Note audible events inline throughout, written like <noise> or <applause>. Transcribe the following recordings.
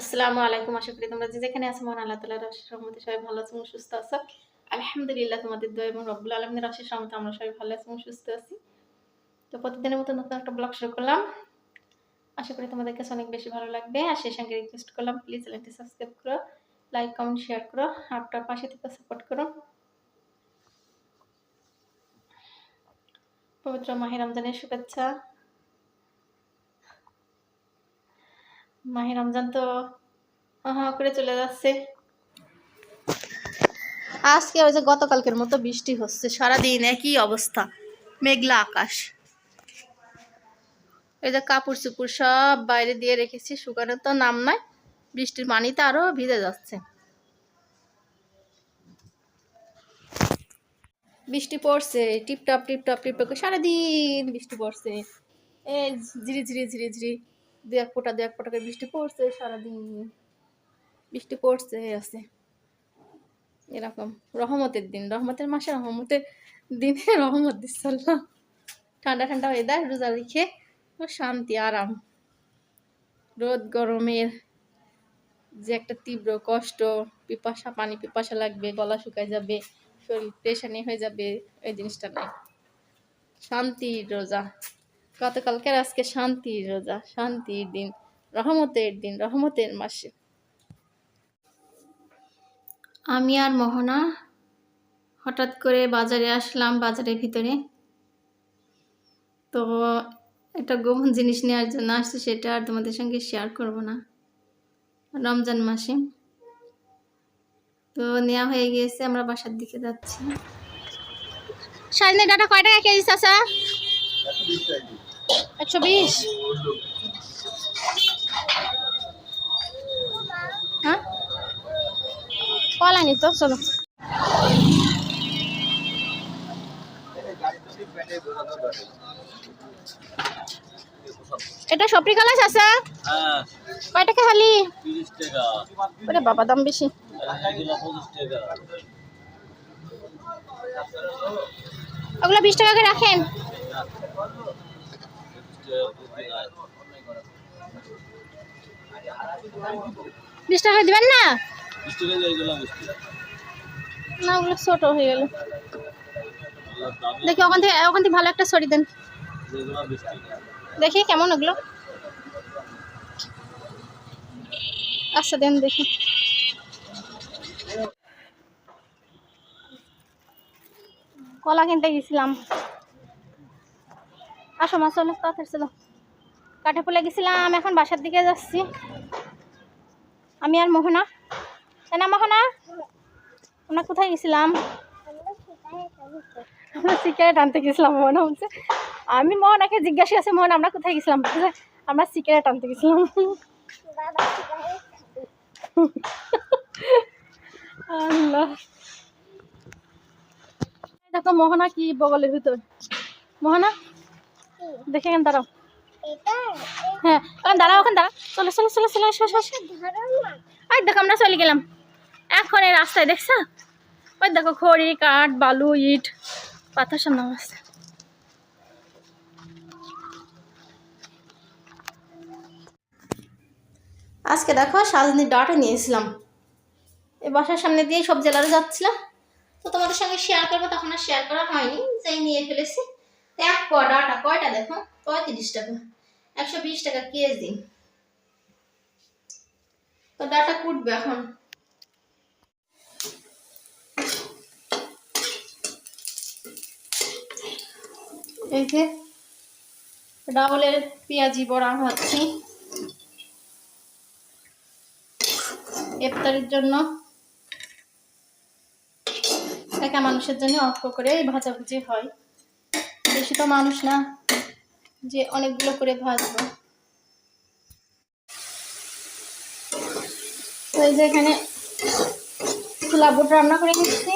আসসালামু আলাইকুম, আশা করি তোমরা যে যেখানে আছো, মহান আল্লাহ তালার রসের রহমতে সবাই ভালো আছো সুস্থ আছো। আলহামদুলিল্লাহ, তোমাদের দোয়া এবং রব্বুল আলমিনের রসের রহমতে আমরা সবাই ভালো আছি সুস্থ আছি। তো প্রতিদিনের মতো নতুন একটা ব্লগ শুরু করলাম। আশা করি তোমাদের কাছে অনেক বেশি ভালো লাগবে। আর সেই সঙ্গে রিকোয়েস্ট করলাম প্লিজ চ্যানেলটি সাবস্ক্রাইব করো লাইক কমেন্ট শেয়ার করো আপনার পাশে থেকে সাপোর্ট করো। পবিত্র মাহে রমজানের শুভেচ্ছা। মাহে রমজান তো হা করে চলে যাচ্ছে। আজকে ওই যে গতকালকের মতো বৃষ্টি হচ্ছে, সারাদিন একই অবস্থা, মেঘলা আকাশ। এই যে কাপড় চুপড় সব বাইরে দিয়ে রেখেছি, শুকানোর তো নাম নাই, বৃষ্টির পানিতে আরও ভিজে যাচ্ছে। বৃষ্টি পড়ছে, টিপটপ টিপটপ টিপটপ সারাদিন বৃষ্টি পড়ছে। এই ঝিরি ঝিরি ঝিরি ঝিরি দু এক ফোঁটা দু এক ফোঁটা করে বৃষ্টি পড়ছে, সারাদিন বৃষ্টি পড়ছে আছে। এরকম। রহমতের দিন, রহমতের মাসে রহমতের দিনে <laughs> রহমত দিচ্ছে ঠান্ডা ঠান্ডা ওয়েদার রোজা রেখে শান্তি, আরাম। রোদ গরমের যে একটা তীব্র কষ্ট, পিপাসা, পানি পিপাসা লাগবে, গলা শুকায় যাবে, শরীর পেশানি হয়ে যাবে, এই জিনিসটা নেই। শান্তির রোজা। গতকালকের আজকে শান্তির রোজা শান্তির দিন রহমতের দিন রহমতের মাসে। আমি আর মোহনা হঠাৎ করে বাজারে আসলাম বাজারের ভিতরে। তো একটা গোপন জিনিস নেওয়ার জন্য আসছে সেটা আর তোমাদের সঙ্গে শেয়ার করব না। রমজান মাসে। তো নেওয়া হয়ে গিয়েছে আমরা বাসার দিকে যাচ্ছি। সাজনে ডাটা কয় টাকা কেজি চাচা? একশো বিশ। হ্যাঁ? কলানি তো, চলো। এটা সপরি কলাস আছে কয় টাকা খালি? ওরে বাবা, দাম বেশি। ওগুলো বিশ টাকা করে রাখেন। বিশ টাকা দিবেন না? না ওগুলো ছোট হয়ে গেল। দেখি ওখান থেকে ওখান থেকে ভালো একটা সরি দেন। দেখি কেমন ওগুলো। আচ্ছা দেন দেখি। কলা কিনতে গেছিলাম। আসো মা চলো তাড়াতাড়ি চলো। কাঠে ফুলে গেছিলাম এখন বাসার দিকে যাচ্ছি। আমি আর মোহনা। তাই না মোহনা? আমরা কোথায় গেছিলাম? আমরা সিগারেট আনতে গেছিলাম মোহনা হচ্ছে আমি মোহনাকে জিজ্ঞাসা আছে মোহন আমরা কোথায় গেছিলাম? বলছে, আমরা সিগারেট আনতে গেছিলাম। দেখো মোহনা কি বগলের ভিতর? মোহনা? দেখে কেন দাঁড়াও। হ্যাঁ এখন দাঁড়াও এখন দাঁড়াও। চলো চলো চলো চলো এসো এসো, এসো। আর দেখো আমরা চলে গেলাম। এখন এই রাস্তায় দেখছ? ওই দেখো খড়ি কাঠ বালু ইট পাথর সামনে আসছে আজকে দেখো সাজনি ডাটা নিয়েছিলাম এই বাসার সামনে দিয়ে সব জেলারও যাচ্ছিলাম। তো তোমাদের সঙ্গে শেয়ার করব তখন আর শেয়ার করা হয়নি। যাই নিয়ে ফেলেছি। এক ক ডাটা কয়টা দেখো? পঁয়ত্রিশ টাকা। একশো বিশ টাকা কেজি। তো ডাটা কুটবে এখন। এই যে ডাবলের পেঁয়াজি বড়া ভাজছি ইফতারির জন্য। একা মানুষের জন্য অল্প করে ভাজাভুজি হয়। বেশি তো মানুষ না, যে অনেকগুলো করে ভাজবো। তো এই যে এখানে ছোলা বুট রান্না করে নিচ্ছি।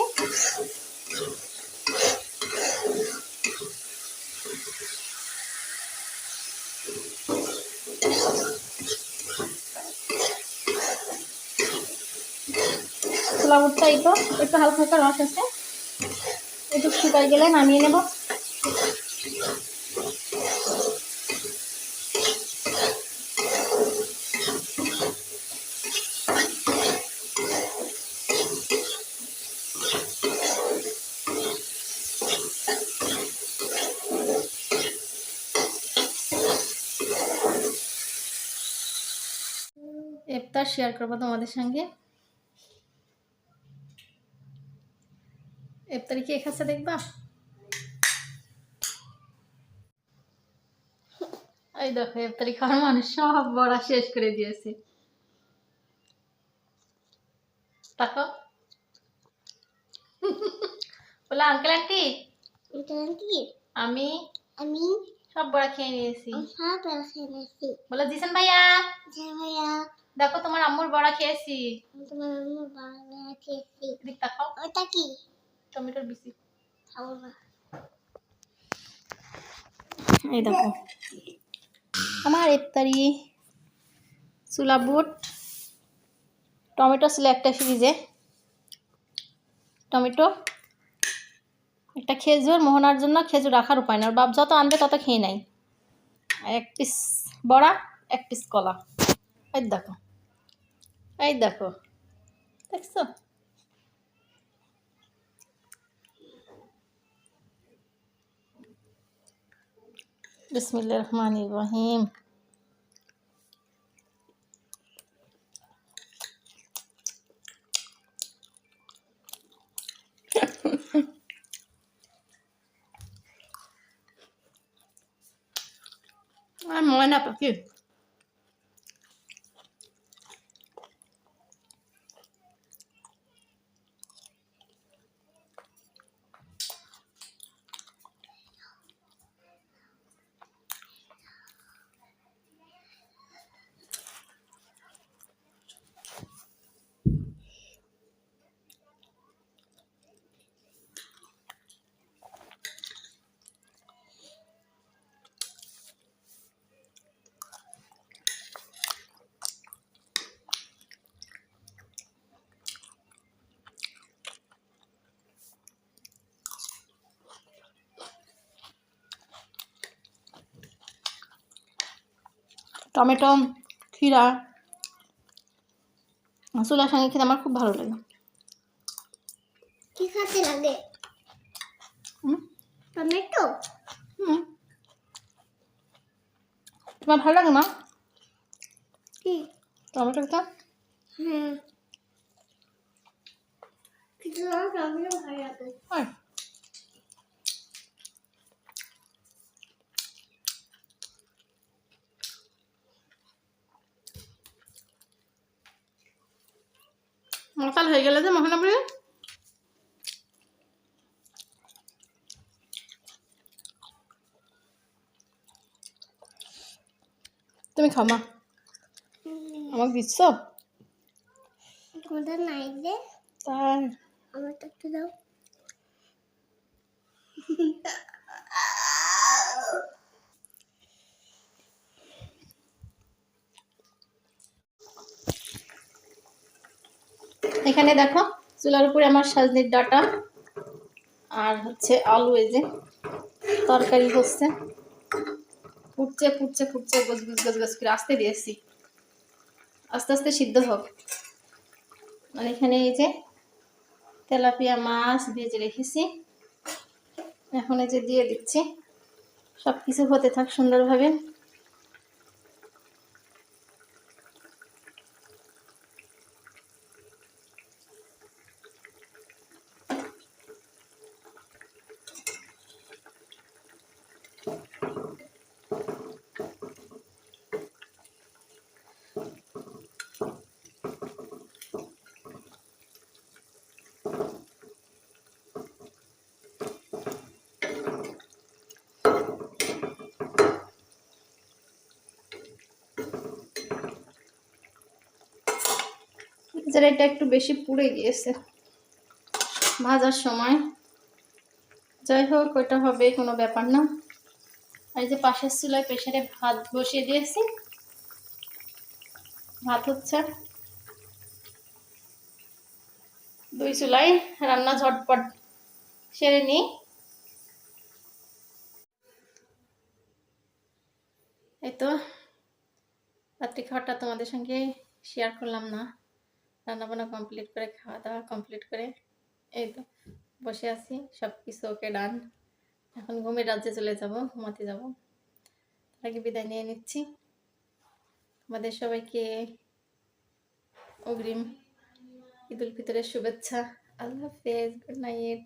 ছোলা এই তো, একটু হালকা হালকা রস আছে। একটু শুকাই গেলে নামিয়ে নেব। এফতার শেয়ার করব তোমাদের সঙ্গে। এফতারি কি এক দেখবা? এই দেখো ইফতারি খাওয়ার মানুষ সব বড়া শেষ করে দিয়েছে। তাকো। বলে আঙ্কেল আন্টি কি আমি আমি সব বড়া খেয়ে নিয়েছি। সব বলে ভাইয়া? ভাইয়া? দেখো তোমার আম্মুর বড়া খেয়েছি। তোমার আম্মু বাবা খেয়েছি। এদিক তাকাও। ওটা কি? টমেটোর বিচি। খাব না। এই দেখো। আমার ইফতারি, চুলা বুট, টমেটো ছিল একটা ফ্রিজে টমেটো, একটা খেজুর, মোহনার জন্য খেজুর রাখার উপায় না বাপ যত আনবে তত খেয়ে নাই এক পিস বড়া, এক পিস কলা। এই দেখো। এই দেখো। দেখছ? বিসমিল্লাহির রহমানির রহিম আর ময়না পাখি Tomato ক্ষীরা চুলার সঙ্গে খেতে আমার খুব ভালো লাগে। কি খাতে লাগে হুম? টমেটো? হুম। তোমার ভালো লাগে মা কি? টমেটো খেতে? কিন্তু আমার টমেটো ভালো লাগে মশাল হয়ে গেলে যে মহানবরী তুমি খাও মা আমাকে দিচ্ছ তোমাদের নাই যে। তাই। আমার তো একটু দাও। এখানে দেখো, চুলার উপরে আমার সাজনির ডাটা আর হচ্ছে আলু এই যে তরকারি হচ্ছে। ফুটছে ফুটছে ফুটছে, গজ গজ গজ গজ করে আসতে দিয়েছি। আস্তে আস্তে সিদ্ধ হোক। আর এখানে এই যে তেলাপিয়া মাছ ভেজে রেখেছি। এখন এই যে দিয়ে দিচ্ছি। সব কিছু হতে থাক সুন্দরভাবে। যারা এটা একটু বেশি পুড়ে গিয়েছে। ভাজার সময়। যাই হোক ওইটা হবে, কোনো ব্যাপার না। এই যে পাশের চুলায় প্রেশারে ভাত বসিয়ে দিয়েছি। ভাত হচ্ছে দুই চুলাই, রান্না ঝটপট সেরে নিই। এই তো রাত্রি খাওয়াটা তোমাদের সঙ্গে শেয়ার করলাম না। রান্নাবান্না কমপ্লিট করে খাওয়া দাওয়া কমপ্লিট করে, এই তো বসে আছি সব কিছু ওকে ডান এখন ঘুমের রাজ্যে চলে যাব, ঘুমাতে যাব। তার আগে বিদায় নিয়ে নিচ্ছি। আমাদের সবাইকে অগ্রিম ঈদ উল ফিতরের শুভেচ্ছা। আল্লাহ হাফেজ গুড নাইট